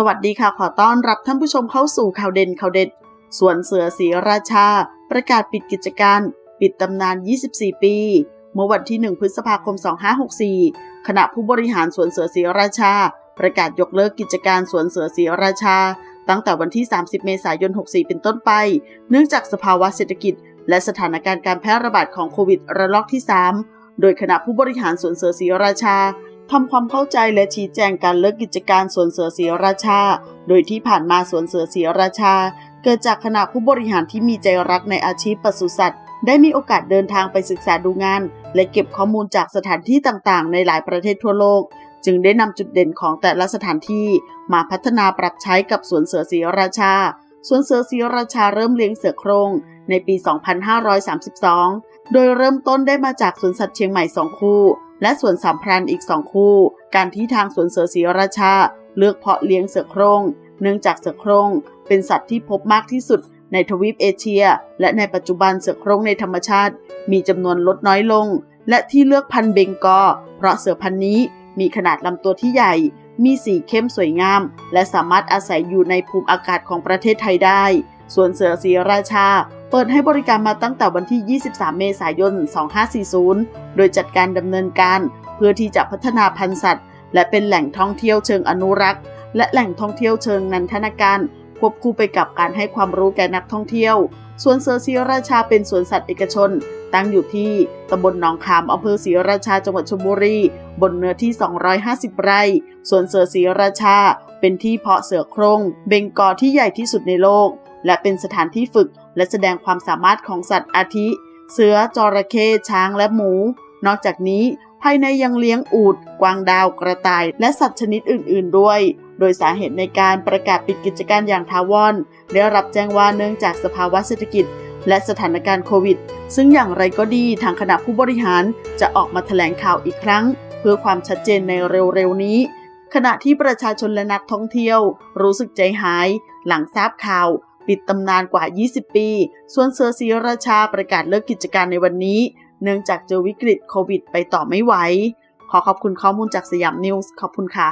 สวัสดีค่ะขอต้อนรับท่านผู้ชมเข้าสู่ข่าวเด่นข่าวเด็ดสวนเสือศรีราชา ประกาศปิดกิจการ ปิดตำนาน 24 ปี เมื่อวันที่ 1 พฤษภาคม 2564 คณะผู้บริหารสวนเสือศรีราชา ประกาศยกเลิกกิจการสวนเสือศรีราชา ตั้งแต่วันที่ 30 เมษายน 64 เป็นต้นไป เนื่องจากสภาวะเศรษฐกิจ และสถานการณ์การแพร่ระบาดของโควิดระลอกที่ 3 โดยคณะผู้บริหารสวนเสือศรีราชา ทำความเข้าใจและชี้แจงการเลิกกิจการสวนเสือศรีราชา โดยที่ผ่านมาสวนเสือศรีราชา เกิดจากคณะผู้บริหารที่มีใจรักในอาชีพปศุสัตว์ได้มีโอกาสเดินทางไปศึกษาดูงาน และเก็บข้อมูลจากสถานที่ต่างๆ ในหลายประเทศทั่วโลก จึงได้นำจุดเด่นของแต่ละสถานที่ มาพัฒนาปรับใช้กับสวนเสือศรีราชา สวนเสือศรีราชาเริ่มเลี้ยงเสือโครง ในปี 2532 โดยเริ่มต้นได้มาจากสวนสัตว์เชียงใหม่ 2 คู่ และสวนสามพรานอีก 2 คู่ การที่ทางสวนเสือศรีราชา เลือกเพาะเลี้ยงเสือโครงเนื่องจากเสือโครงเป็นสัตว์ที่พบมากที่สุดในทวีปเอเชีย และในปัจจุบันเสือโครงในธรรมชาติ มีจำนวนลดน้อยลง และที่เลือกพันธุ์เบงกอเพราะเสือพันธุ์นี้มีขนาดลำตัวที่ใหญ่ มีสีเข้มสวยงาม และสามารถอาศัยอยู่ในภูมิอากาศของประเทศไทยได้ ส่วนเสือศีราชา เปิดให้บริการมาตั้งแต่วันที่ 23 เมษายน 2540 โดยจัดการดำเนินการ เพื่อที่จะพัฒนาพันธุ์สัตว์ และเป็นแหล่งท่องเที่ยวเชิงอนุรักษ์ และแหล่งท่องเที่ยวเชิงนันทนาการ ควบคู่ไปกับการให้ความรู้แก่นักท่องเที่ยว สวนเสือศรีราชาเป็นสวนสัตว์เอกชน ตั้งอยู่ที่ตำบลหนองขามอำเภอศรีราชาจังหวัดชลบุรี บนเนื้อที่ 250 ไร่ สวนเสือศรีราชา เป็นที่เพาะเสือโครงเบงกอที่ใหญ่ที่สุดในโลก และเป็นสถานที่ฝึก และแสดงความสามารถของสัตว์อาทิ เสือจระเข้ช้างและหมู นอกจากนี้ภายในยังเลี้ยงอูฐกวางดาวกระต่าย และสัตว์ชนิดอื่น ๆ ด้วย โดยสาเหตุในการประกาศปิดกิจการอย่างทาวรได้รับแจ้งว่าเนื่องจากสภาวะเศรษฐกิจ และสถานการณ์โควิด ซึ่งอย่างไรก็ดีทางคณะผู้บริหารจะออกมาแถลงข่าวอีกครั้ง เพื่อความชัดเจนในเร็ว ๆ นี้ ขณะที่ประชาชนและนักท่องเที่ยว รู้สึกใจหาย หลังทราบข่าว ปิดตำนานกว่า 20 ปี ส่วนเซอร์ศรีราชาประกาศเลิกกิจการในวันนี้ เนื่องจากเจอวิกฤตโควิดไปต่อไม่ไหว ขอขอบคุณข้อมูลจากสยามนิวส์ขอบคุณค่ะ